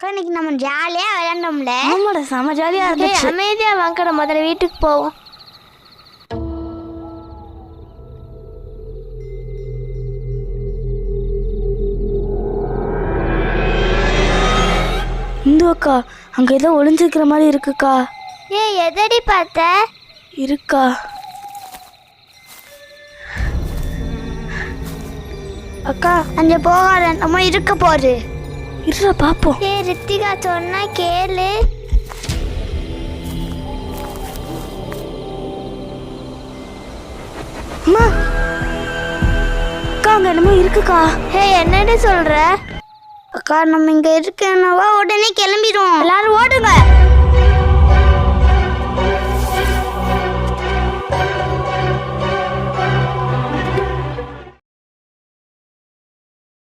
இன்னைக்கு நம்ம ஜாலியா விளையாண்டோம்ல ஆமாடா செம ஜாலியா இருந்துச்சு. அமைதியா வாங்கடா முதல்ல வீட்டுக்கு போவோம். இந்து அக்கா அங்க ஏதோ ஒளிஞ்சிருக்கிற மாதிரி இருக்குக்கா. ஏய் எதடி பார்த்த? இருக்கா. அக்கா. அங்க போகாத நம்ம இருக்க போகுது. இருடா பாப்போம். ஏய் ரித்திகா சொன்னா கேளு. அம்மா. அக்கா அங்க என்னமோ இருக்குக்கா. ஏய் என்னடி சொல்ற? அக்கா நம்ம இங்க இருக்கனவா? உடனே கிளம்பிடுவோம்.